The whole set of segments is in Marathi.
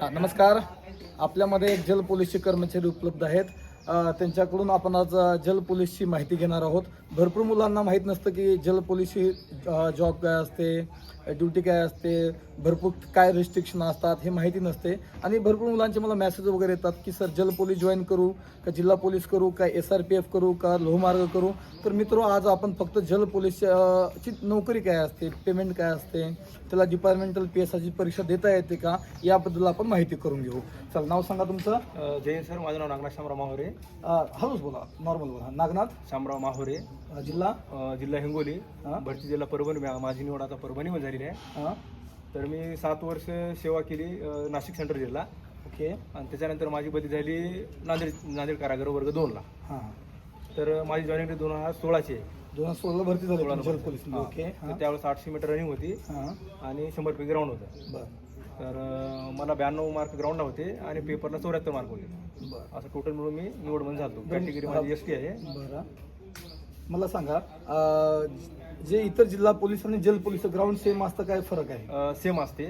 हां नमस्कार. आपल्यामध्ये एक जल पोलीसचे कर्मचारी उपलब्ध आहेत. त्यांच्याकडून आपण आज जल पोलीसची माहिती घेणार आहोत. भरपूर मुलांना माहीत नसतं की जल पोलीसची जॉब काय असते ड्युटी काय असते भरपूर काय रिस्ट्रिक्शन असतात हे माहिती नसते. आणि भरपूर मुलांचे मला मेसेज वगैरे येतात की सर जल पोलीस जॉईन करू का जिल्हा पोलीस करू का एस आर पी एफ करू का लोहमार्ग करू? तर मित्र आज आपण फक्त जल ची नोकरी काय असते? पेमेंट काय असते? त्याला डिपार्टमेंटल पी एस आयची परीक्षा देता येते का? याबद्दल आपण माहिती करून घेऊ. चल नाव सांगा तुमचं. जय सर माझं नाव नागनाथ शामराव माहोरे. अ, हळूच बोला नॉर्मल बोला. नागनाथ? शामराव माहोरे. जिल्हा? जिल्हा हिंगोली. भरती जिल्हा परभणी. माझी निवड आता परभणीमध्ये झालेली आहे. हां? तर मी सात वर्ष सेवा केली नाशिक सेंट्रल जिल्हा ओके. आणि त्याच्यानंतर माझी बदली झाली नांदेड नांदेड कारागृह वर्ग दोनला. हां. तर माझी जॉईनिंग डेट दोन हजार सोळाची आहे. दोन हजार सोळाला भरती झाली सोळाला भरती. पोलीस. हा. ओके. तर हां. त्यावेळेस आठशे मीटर रनिंग होती. हां. आणि शंभर पैकी ग्राउंड होतं. बरं. तर अ, मला ब्याण्णव मार्क ग्राउंडला होते आणि पेपरला चौऱ्याहत्तर मार्क होते. बरं. असं टोटल मिळून मी निवड झालो कॅटेगरी माझी एस टी आहे. बरं. मला सांगा अ, जे इतर जिल्हा पोलीस आणि जल पोलीस ग्राउंड सेम असतं काय फरक आहे? सेम असते.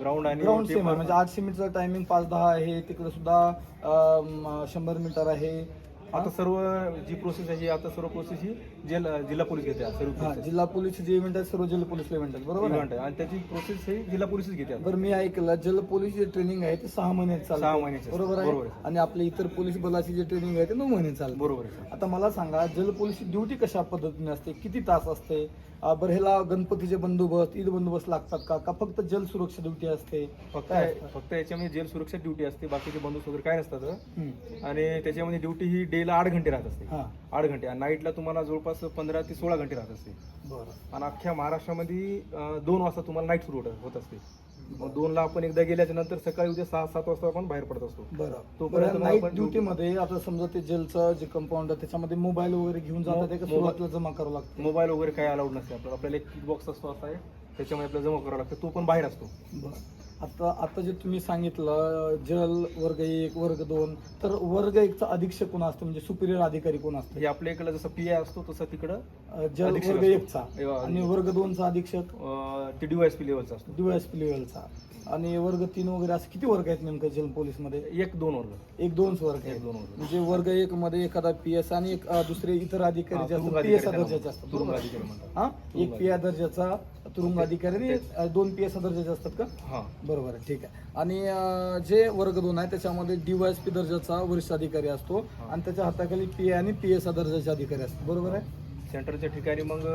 ग्राउंड आणि ग्राउंड सेम आहे. paper- म्हणजे आठशे मीटरचा टायमिंग पाच दहा आहे. तिकडे सुद्धा शंभर मीटर आहे. आता सर्व जी प्रोसेस आहे आता सर्व प्रोसेस ही जेल जिल्हा पोलीस घेते आहे, सर्व. जिल्हा पोलीस जे इव्हेंट आहे सर्व जल पोलीस इव्हेंट आहे बरोबर? Event आहे आणि त्याची प्रोसेस ही जिल्हा पोलीसच घेते आता. बरं मी ऐकलं जल पोलीस जे ट्रेनिंग आहे ते सहा महिन्यात सहा चालतं महिन्याची असते. बरोबर बरोबर आहे आहे. आणि आपल्या इतर पोलीस बलाची जे ट्रेनिंग आहे ते नऊ महिने चालतं बरोबर आहे. आता मला सांगा जल पोलीसची ड्युटी कशा पद्धतीने असते किती तास असते अं, बरं ह्याला गणपतीचे बंदोबस्त ईद बंदोबस्त लागतात का का फक्त जल सुरक्षा ड्युटी असते फक्त काय असतं? फक्त याच्यामध्ये जेल सुरक्षा ड्युटी असते बाकीचे बंदूक वगैरे काय नसतात. आणि त्याच्यामध्ये ड्युटी ही डेला आठ घंटे राहत असते हा आठ घंटे. आणि नाईटला तुम्हाला जवळपास पंधरा ते सोळा घंटे राहत असते बरं. आणि अख्ख्या महाराष्ट्रामध्ये अं, दोन वाजता तुम्हाला नाईट सुरू होत- होत असते. मग दोनला आपण एकदा गेल्याच्यानंतर सकाळी उद्या सहा सात वाजता आपण बाहेर पडत असतो. बरं. तोपर्यंत बरं मग नाईट आपण ड्युटी मध्ये आता समजा ते जेलचं जे कंपाऊंड आहे त्याच्यामध्ये मोबाईल वगैरे घेऊन जातात ते का मोबाईल- सुरुवातीला जमा करावं लागतं. मोबाईल वगैरे काही अलाउड नसते. आपल्याला आपल्याला एक बॉक्स असतो असा आहे त्याच्यामध्ये आपल्याला जमा करावा लागतो. तो पण बाहेर असतो. बरं. आता आता जे तुम्ही सांगितलं जल वर्ग एक वर्ग दोन तर वर्ग एकचा अधीक्षक कोण असतं? म्हणजे सुपिरियर अधिकारी कोण असतं? हे आपल्या इकडे जसं पी आय असतो तसं तिकडं अं, जल अधीक्षक वर्ग असतो. एकचा. एवा- आणि वर्ग दोनचा अधीक्षक? अं, ते डीवायएसपी लेवलचा असतो. डीवायएसपी लेवलचा आणि वर्ग तीन वगैरे असं किती वर्ग आहेत नेमकं जल पोलीसमध्ये एक दोन वर्ग. एक दोनच वर्ग एक आहेत दोन वर्ग. म्हणजे वर्ग एक मध्ये एखादा पी एस आणि एक अं, दुसरे इतर अधिकारी जे असतात पी एस दर्जाचे असतात. तुरुंग बरोबर? अधिकारी म्हणतात. हा? तुरुंग एक पी दर्जाचा तुरुंग अधिकारी दोन पी एस दर्जाचे असतात का? हा. बरोबर आहे ठीक आहे. आणि अं, जे वर्ग दोन आहे त्याच्यामध्ये डीवायएसपी दर्जाचा वरिष्ठ अधिकारी असतो आणि त्याच्या हाताखाली पी आणि पी एस दर्जाचे अधिकारी असतात. बरोबर आहे? सेंटरच्या ठिकाणी मग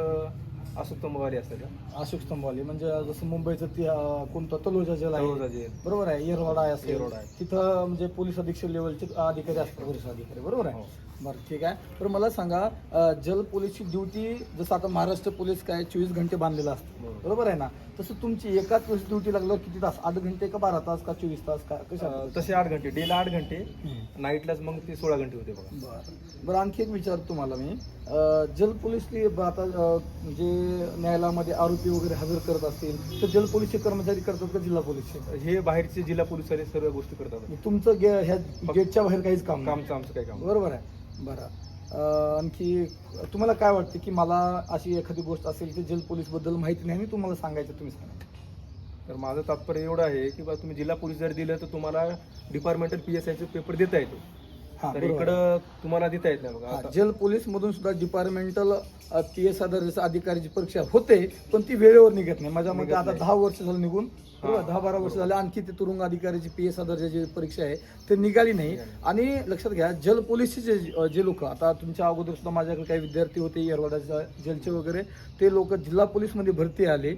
असूक्तंबवाली असतात का? अशोक स्तंभवाली म्हणजे जसं मुंबईचं ते अं, कोणतं तलोजा जेल आहे. तळोजा जेल. बरोबर आहे येरवाडा आहे येरवडा आहे. तिथं म्हणजे पोलीस अधीक्षक लेवलचे अधिकारी असतात वरिष्ठ अधिकारी. बरोबर आहे? हो. बरं ठीक आहे. तर मला सांगा अं, जल पोलीसची ड्युटी जसं आता महाराष्ट्र पोलीस काय चोवीस घंटे बांधलेलं असतं. बरोबर. आहे ना? तसं तुमची एकाच वेळेस ड्युटी लागल्यावर किती तास? आठ घंटे का बारा तास का चोवीस तास का कशा अं, तसे आठ घंटे. डेला आठ घंटे हम्म. नाईटलाच मग ते सोळा घंटे होते बघा. बरं. बरं आणखी एक विचारतो तुम्हाला मी. अं, जल पोलीसली ब- आता अं, म्हणजे न्यायालयामध्ये आरोपी वगैरे हजर करत असतील तर जल पोलीसचे कर्मचारी करतात का जिल्हा पोलीसचे? हे बाहेरचे जिल्हा पोलीस सर्व गोष्टी करतात. तुमचं गे ह्या गेटच्या बाहेर काहीच काम नाही. कामचं आमचं काही काम बरोबर आहे. बरं. आणखी तुम्हाला काय वाटतं की मला अशी एखादी गोष्ट असेल की जल पोलीसबद्दल माहिती नाही आणि तुम्हाला सांगायचं तुम्ही सांगा. तर माझं तात्पर्य एवढं आहे की बा तुम्ही जिल्हा पोलीस जर दिलं तर तुम्हाला डिपार्टमेंटल पी एस आयचे पेपर देता येतो. हा, तर. इकडं तुम्हाला देता येत नाही बघा. जल पोलीस मधून सुद्धा डिपार्टमेंटल पी एस दर्जाच्या अधिकारीची परीक्षा होते पण ती वेळेवर निघत नाही. माझ्या मते आता. दहा वर्ष झालं निघून. बरोबर. दहा बारा वर्ष झाले आणखी ते तुरुंग अधिकाऱ्याची पी एस दर्जाची परीक्षा आहे ते निघाली नाही. आणि लक्षात घ्या जल पोलीसचे जे लोक आता तुमच्या अगोदर सुद्धा माझ्याकडे काही विद्यार्थी होते येरवाड्याच्या जेलचे वगैरे ते लोक जिल्हा पोलीसमध्ये भरती आले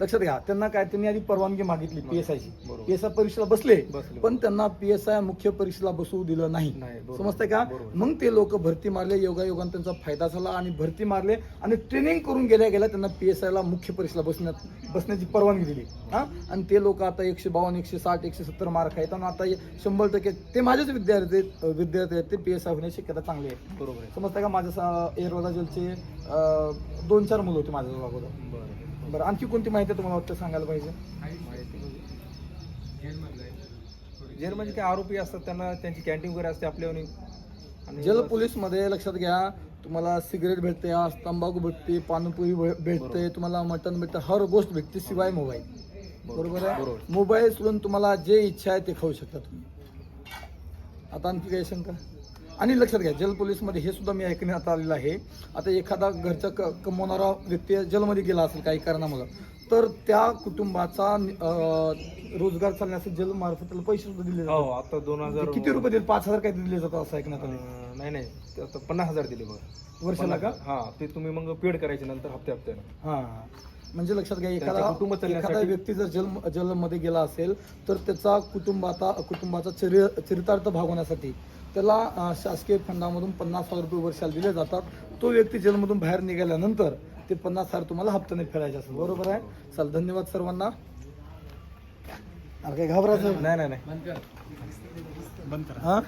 लक्षात घ्या त्यांना काय त्यांनी आधी परवानगी मागितली पी एस आयची बरोबर. पी एस आय परीक्षेला बसले. पण त्यांना पी एस आय मुख्य परीक्षेला बसवू दिलं नाही. समजतंय का. मग ते लोक भरती मारले योगायोगाने त्यांचा फायदा झाला आणि भरती मारले आणि ट्रेनिंग करून गेल्या गेल्या त्यांना पी एस आयला मुख्य परीक्षेला बसण्यात बसण्याची परवानगी दिली हा आणि ते लोक आता एकशे बावन्न एकशे साठ एकशे सत्तर मार्क आहेत आणि आता शंभर टक्के ते माझेच विद्यार्थी विद्यार्थी आहेत ते पी एस आय होण्याची शक्यता चांगली आहे बरोबर आहे. समजतंय का? माझ्या एअरवाला जेलचे अं, दोन चार मुलं होते माझ्या अगोदर. बरं बरं. आणखी कोणती माहिती तुम्हाला वाटतं सांगायला पाहिजे? माहिती म्हणजे काय आरोपी असतात त्यांना त्यांची कॅन्टीन वगैरे असते आपल्यावर आणि जल पोलीसमध्ये लक्षात घ्या तुम्हाला सिगरेट भेटते आज तंबाखू भेटते पानपुरी भे- भेटते तुम्हाला मटण भेटते हर गोष्ट भेटते शिवाय मोबाईल. बरोबर. आहे? बरोबर. मोबाईल सोडून तुम्हाला जे इच्छा आहे ते खाऊ शकता तुम्ही. आता आणखी काही शंका? आणि लक्षात घ्या जल पोलीसमध्ये हे सुद्धा मी ऐकण्यात आलेलं आहे. आता एखादा घरचा क कमवणारा व्यक्ती जलमध्ये गेला असेल काही कारणामुळं तर त्या कुटुंबाचा अं, रोजगार चालण्यासाठी जल मार्फत त्याला पैसे सुद्धा दिले हो जातात आता दोन हजार ते किती रुपये दिले? पाच हजार काही दिले जातात असं ऐकण्यात आलं. अं, नाही नाही. ते आता पन्नास हजार दिले बघ. वर्षाला का? हा ते तुम्ही मग पेड करायचे नंतर हप्ते हप्त्यानं. हा. म्हणजे लक्षात घ्या एखादा कुटुंब एखादा व्यक्ती जर जल जलमध्ये गेला असेल तर त्याचा कुटुंबाचा कुटुंबाचा चरि चरितार्थ भागवण्यासाठी त्याला शासकीय फंडामधून पन्नास हजार रुपये वर्षाला दिले जातात. तो व्यक्ती जेलमधून बाहेर निघाल्यानंतर ते पन्नास हजार तुम्हाला हप्त्याने फेडायचे असेल. बरोबर आहे? चल धन्यवाद सर्वांना. अरे काही घाबरायचं नाही नाही. नाही हा?